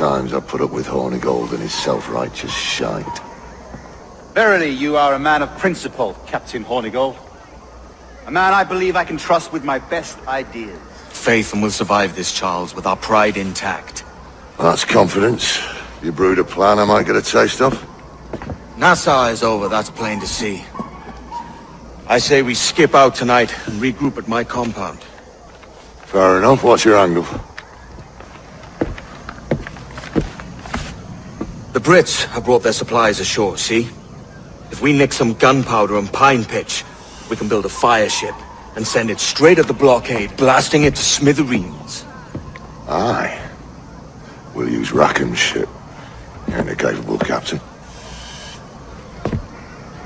times I've put up with Hornigold and his self-righteous shite. Verily, you are a man of principle, Captain Hornigold. A man I believe I can trust with my best ideas. Faith and we'll survive this, Charles, with our pride intact. That's confidence. You brewed a plan I might get a taste of? Nassau is over, that's plain to see. I say we skip out tonight and regroup at my compound. Fair enough. What's your angle? Brits have brought their supplies ashore, see? If we nick some gunpowder and pine pitch, we can build a fire ship and send it straight at the blockade, blasting it to smithereens. Aye. We'll use Rackham's ship. You're a capable captain.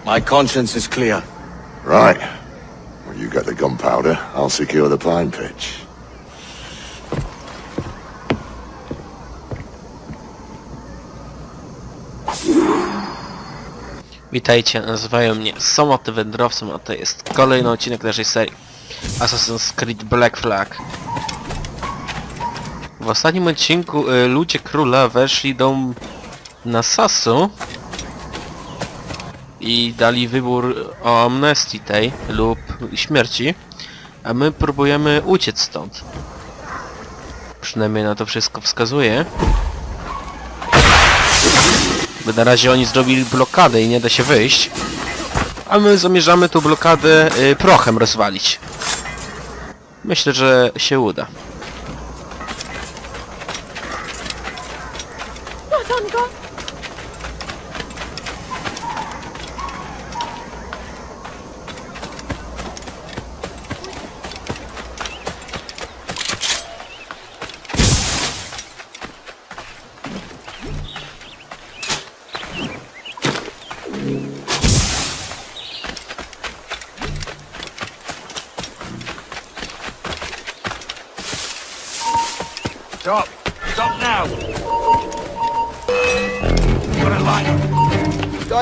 My conscience is clear. Right. When you get the gunpowder, I'll secure the pine pitch. Witajcie, nazywają mnie Samotny Wędrowcem, a to jest kolejny odcinek naszej serii Assassin's Creed Black Flag. W ostatnim odcinku y, ludzie króla weszli do Nasasu i dali wybór o amnestii tej lub śmierci, a my próbujemy uciec stąd. Przynajmniej na to wszystko wskazuje. Bo na razie oni zrobili blokadę i nie da się wyjść. A my zamierzamy tą blokadę y, prochem rozwalić. Myślę, że się uda.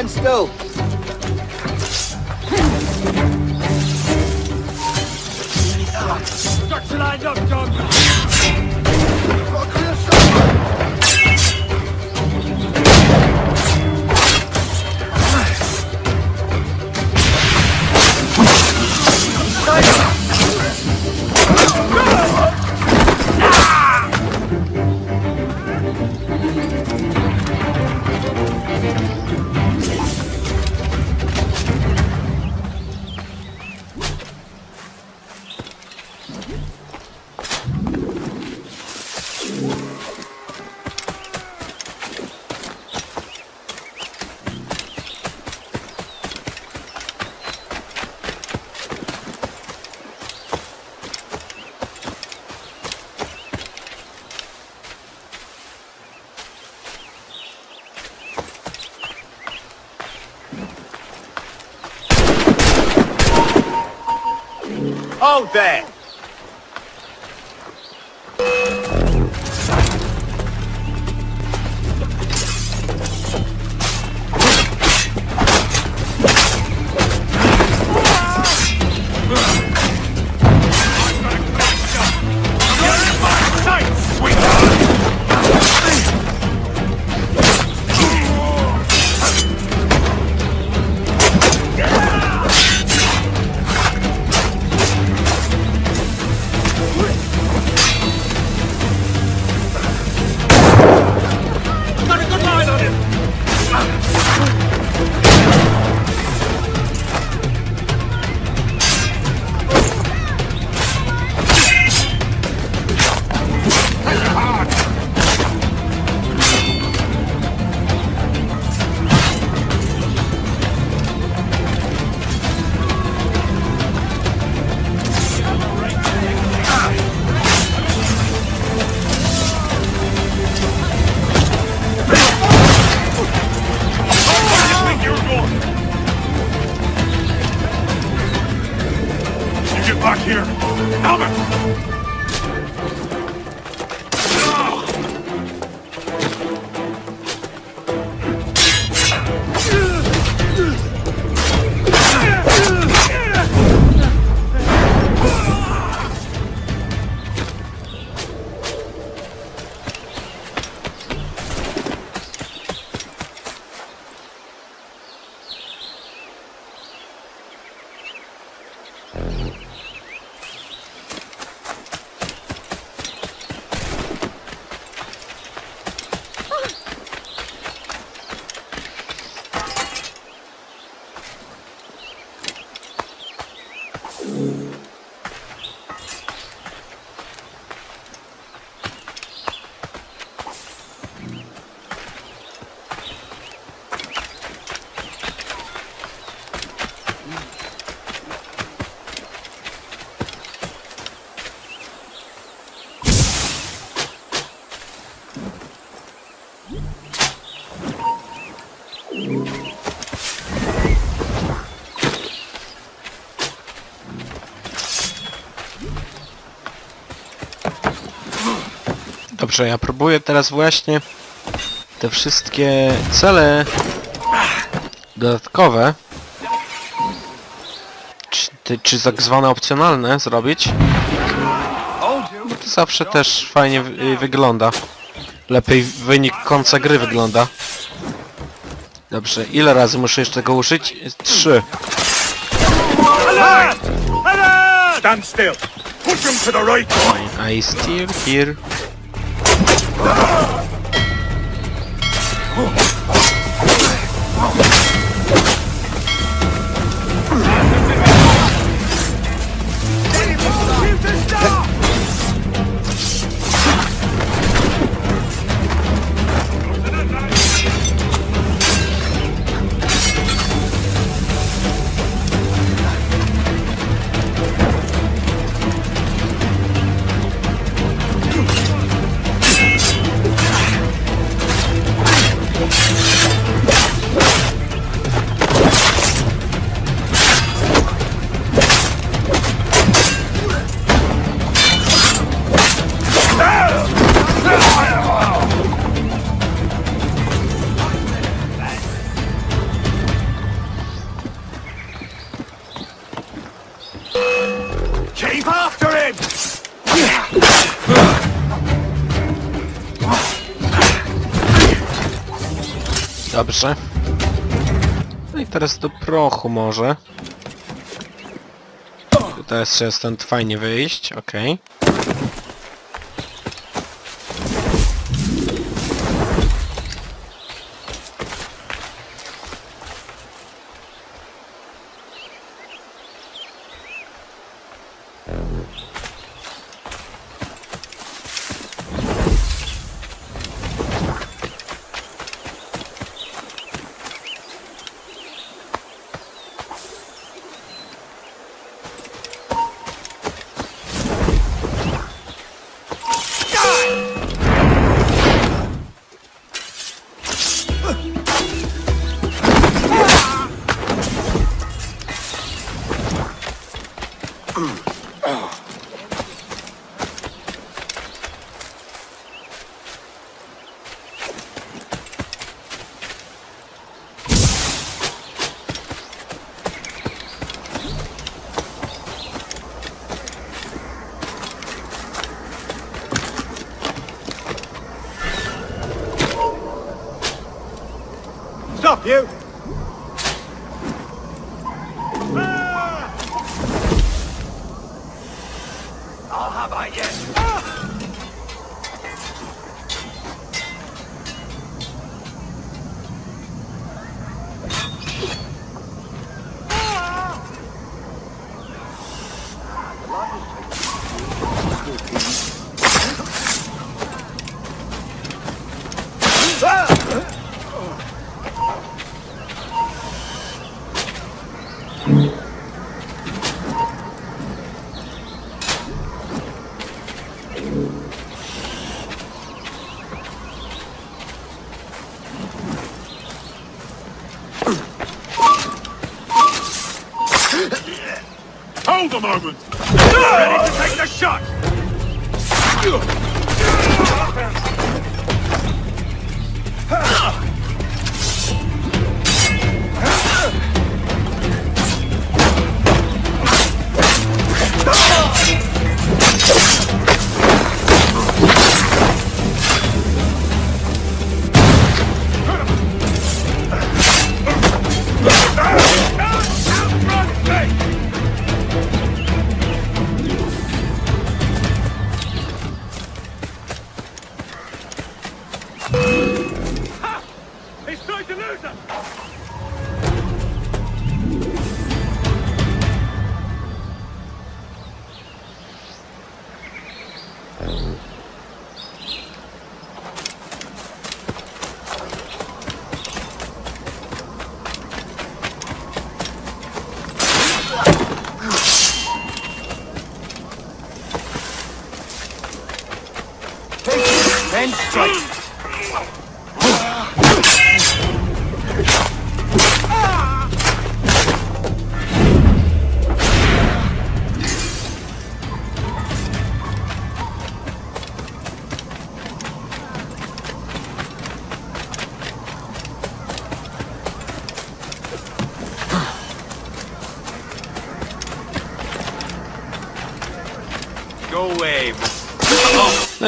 on stove. Ducks lined up, dog. that. Albert! Dobrze, ja próbuję teraz właśnie te wszystkie cele dodatkowe czy, czy tak zwane opcjonalne zrobić. No to zawsze też fajnie wy- wygląda. Lepiej wynik końca gry wygląda. Dobrze, ile razy muszę jeszcze tego użyć? Trzy. Stand still. Push him to the right. I still here. Oh! No i teraz do prochu może. Teraz trzeba stąd fajnie wyjść, okej. Stop you. I'll have I yet. Hold a moment. Ready to take the shot. Strike.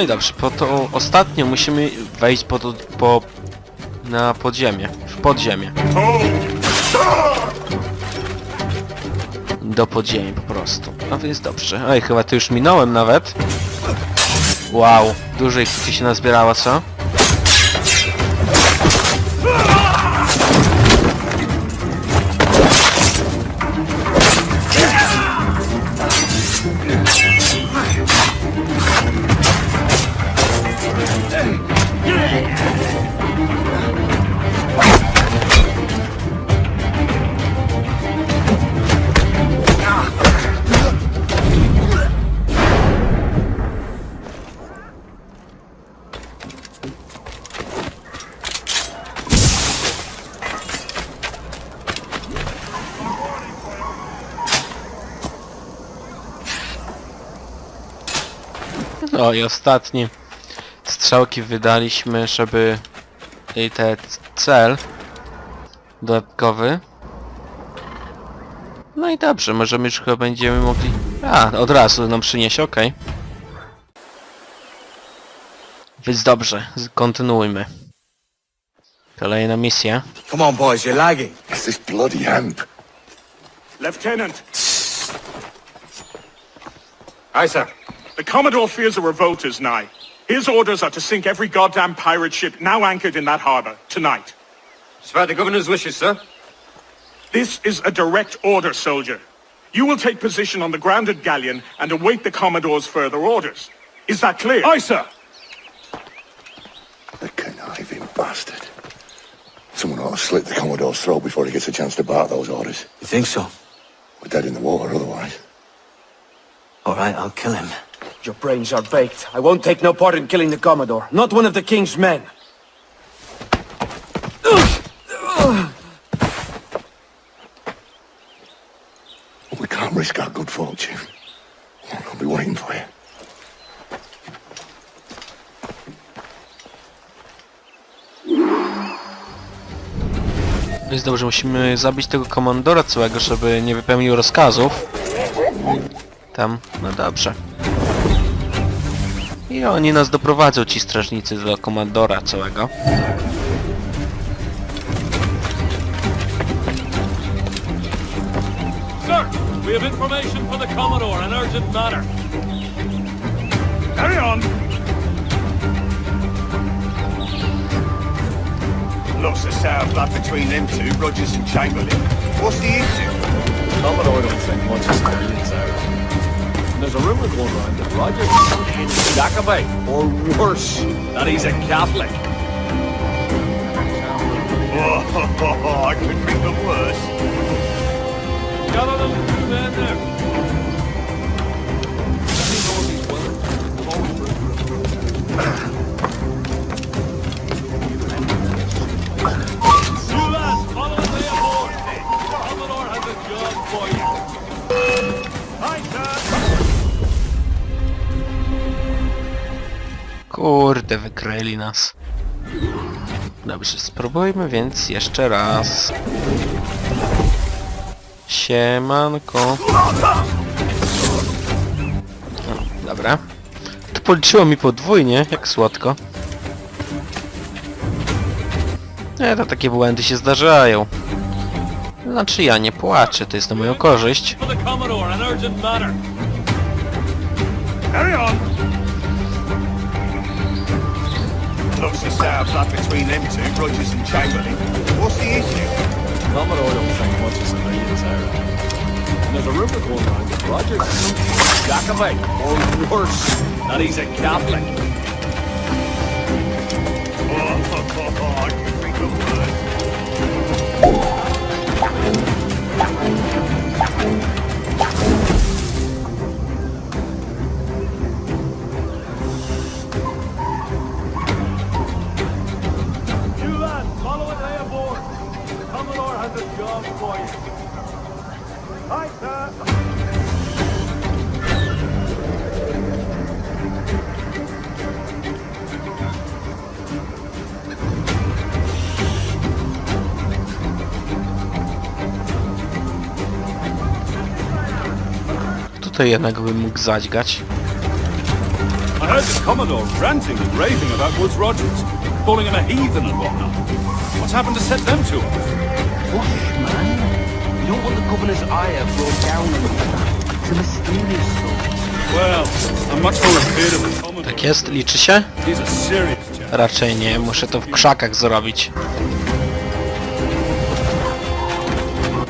I dobrze, po to ostatnio musimy wejść po, po na podziemie, w podziemie. Do podziemi po prostu. No jest dobrze. Oj, chyba to już minąłem nawet. Wow, dużo ich się nazbierało, co? No i ostatni strzałki wydaliśmy, żeby i te cel dodatkowy. No i dobrze, możemy już chyba będziemy mogli... A, od razu nam przyniesie, okej. Więc dobrze, z- kontynuujmy. Kolejna misja. Come on, boys, you're lagging. It's this bloody hemp. Lieutenant, Aye, sir. The Commodore fears a revolt is nigh. His orders are to sink every goddamn pirate ship now anchored in that harbor, tonight. Swear the governor's wishes, sir. This is a direct order, soldier. You will take position on the grounded galleon and await the Commodore's further orders. Is that clear? Aye, sir. The conniving bastard. Someone ought to slit the Commodore's throat before he gets a chance to bark those orders. You think so? We're dead in the water otherwise. All right, I'll kill him. Your brains are baked. I won't take no part in killing the Commodore. Not one of the King's men. We can't risk our good fortune. I'll be waiting for you. Jest dobrze, musimy zabić tego komandora całego, żeby nie wypełnił rozkazów. Tam, no dobrze. I oni nas doprowadzą, ci strażnicy, do komandora całego. Sir, we have information for the Commodore, an urgent matter. Carry on. Lots of sour blood between them two, Rogers and Chamberlain. What's the issue? Commodore don't think much of civilians out. There's a rumor going around that Rogers is Jacobite, or worse, that he's a Catholic. Oh, I could think of worse. Gather them two men there. Let me know if he's willing. Kurde, wykryli nas. Dobrze, spróbujmy więc jeszcze raz. Siemanko. O, dobra. To policzyło mi podwójnie, jak słodko. Nie, to takie błędy się zdarzają. Znaczy ja nie płaczę, to jest na moją korzyść. Of sour blood between them two, Rogers and Chamberlain. What's the issue? Commodore don't think much of civilians out. And there's a rumor going around that Rogers is Jacobite, or worse, that he's a Catholic. Oh, oh, oh, oh, I could think tutaj jednak bym mógł zadźgać. I heard the Commodore ranting and raving about Woods Rogers, calling him a heathen and whatnot. What's happened to set them two off? Hush, man. You don't want the governor's ire brought down on you. It's a mysterious soul. Well, I'm much more afraid of the Commodore. Tak jest? Liczy się? He's a serious chap. Raczej nie, muszę to w krzakach zrobić.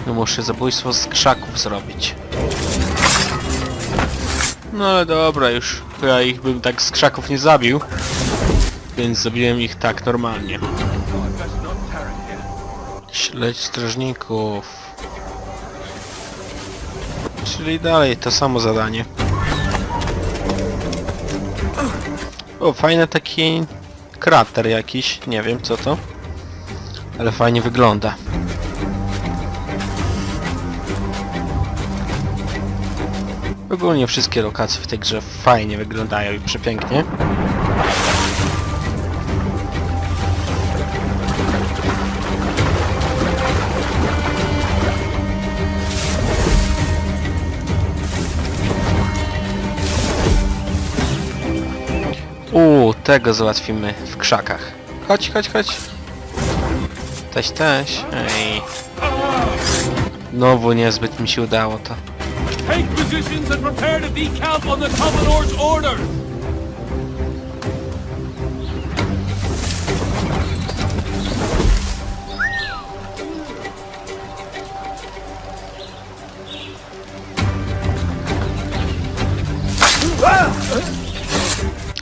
No muszę zabójstwo z krzaków zrobić. No ale dobra, już ja ich bym tak z krzaków nie zabił. Więc zabiłem ich tak normalnie. Śledź strażników. Czyli dalej to samo zadanie. O, fajny taki krater jakiś, nie wiem co to. Ale fajnie wygląda. Ogólnie wszystkie lokacje w tej grze fajnie wyglądają i przepięknie. Uuu, tego załatwimy w krzakach. Chodź, chodź, chodź. Teś, teś. Ej. Znowu niezbyt mi się udało to. Take positions and prepare to decamp on the Commodore's order!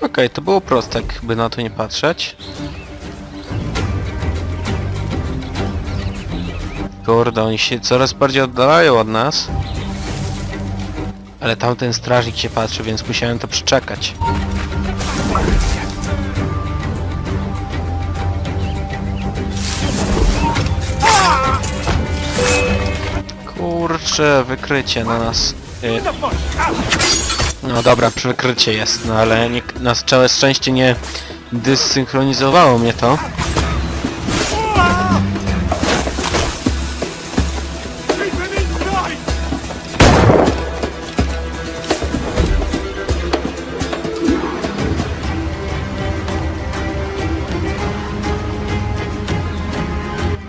Okej, to było proste, jakby na to nie patrzeć. Kurde, oni się coraz bardziej oddalają od nas. Ale tamten strażnik się patrzy, więc musiałem to przeczekać. Kurczę, wykrycie na nas. Y, no dobra, przykrycie jest, no ale nie, na szczęście nie dysynchronizowało mnie to.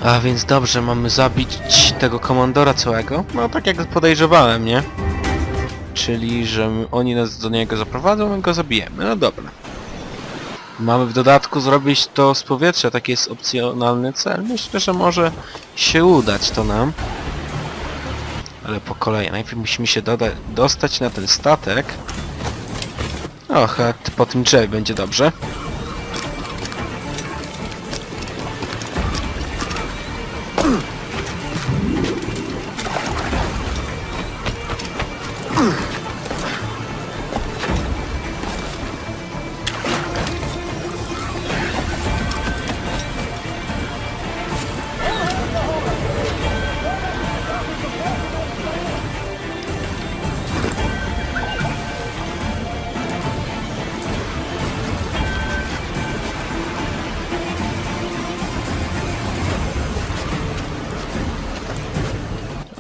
A więc dobrze, mamy zabić tego komandora całego? No tak jak podejrzewałem, nie? Czyli, że oni nas do niego zaprowadzą, my go zabijemy. No dobra. Mamy w dodatku zrobić to z powietrza, taki jest opcjonalny cel. Myślę, że może się udać to nam. Ale po kolei. Najpierw musimy się dostać na ten statek. Och, po tym drzewie będzie dobrze.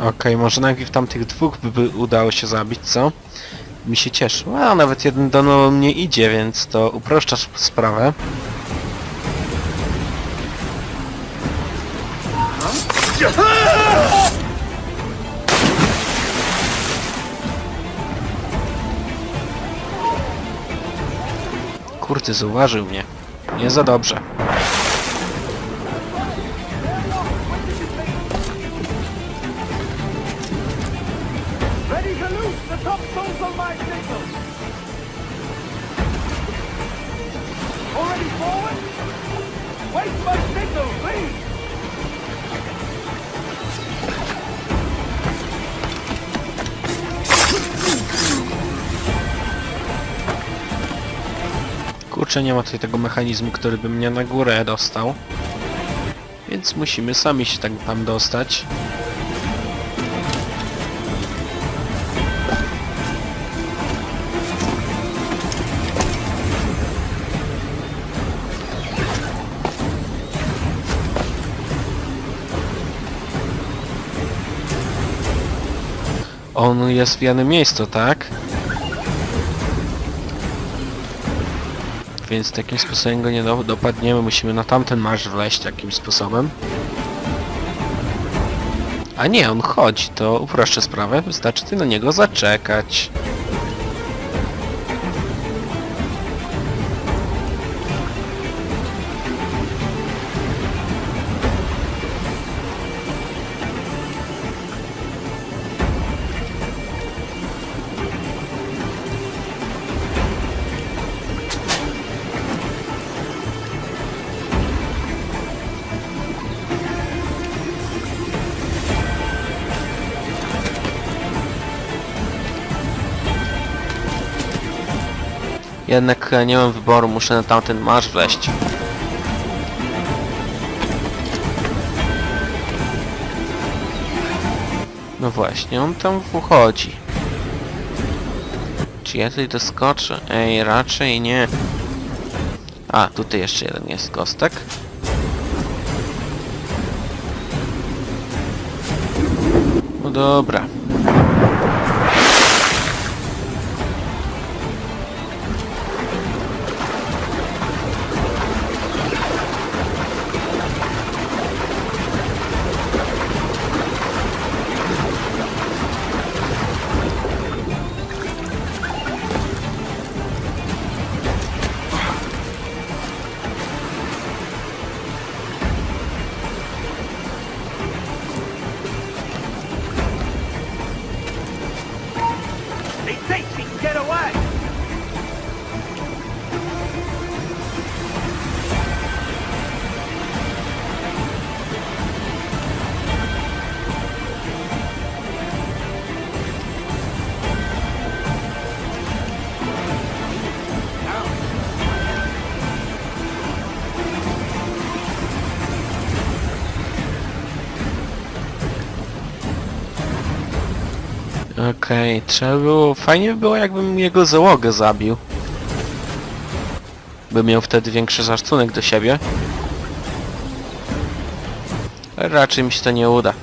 Okej, może najpierw tamtych dwóch by, by udało się zabić, co? Mi się cieszy. A nawet jeden do mnie idzie, więc to uproszcza sp- sprawę. Kurty zauważył mnie. Nie za dobrze. Kurczę, nie ma tutaj tego mechanizmu, który by mnie na górę dostał. Więc musimy sami się tak tam dostać. On jest w jednym miejscu, tak? Więc takim sposobem go nie do, dopadniemy, musimy na tamten marsz wleźć jakimś sposobem. A nie, on chodzi, to uproszczę sprawę, wystarczy ty na niego zaczekać. Jednak e, nie mam wyboru, muszę na tamten marsz wleźć. No właśnie, on tam wchodzi. Czy ja tutaj doskoczę? Ej, raczej nie. A, tutaj jeszcze jeden jest kostek. No dobra. Okej, trzeba było... Fajnie by było jakbym jego załogę zabił. By miał wtedy większy szacunek do siebie. Raczej mi się to nie uda.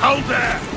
Hold there!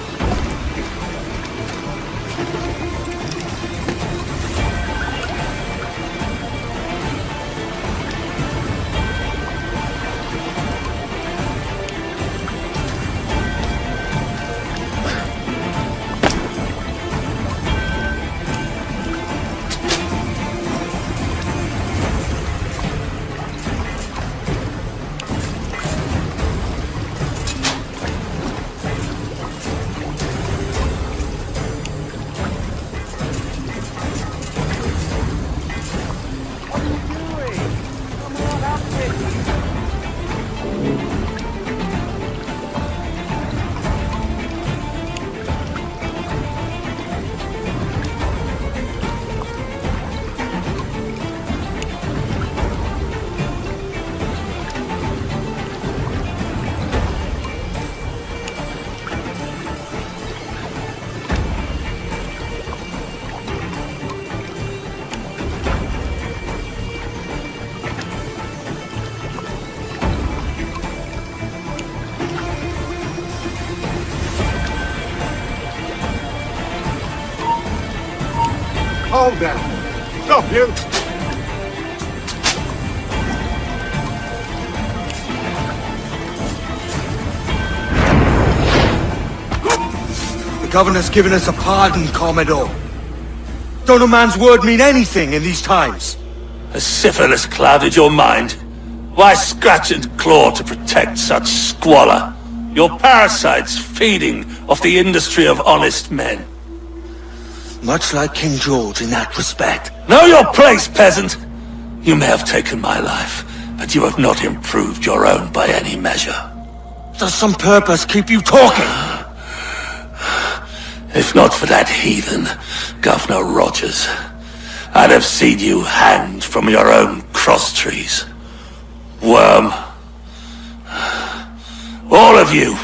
You! The governor's given us a pardon, Commodore. Don't a man's word mean anything in these times? Has syphilis clouded your mind? Why scratch and claw to protect such squalor? Your parasites feeding off the industry of honest men. Much like King George in that respect. Know your place, peasant! You may have taken my life, but you have not improved your own by any measure. Does some purpose keep you talking? If not for that heathen, Governor Rogers, I'd have seen you hanged from your own cross trees. Worm. All of you.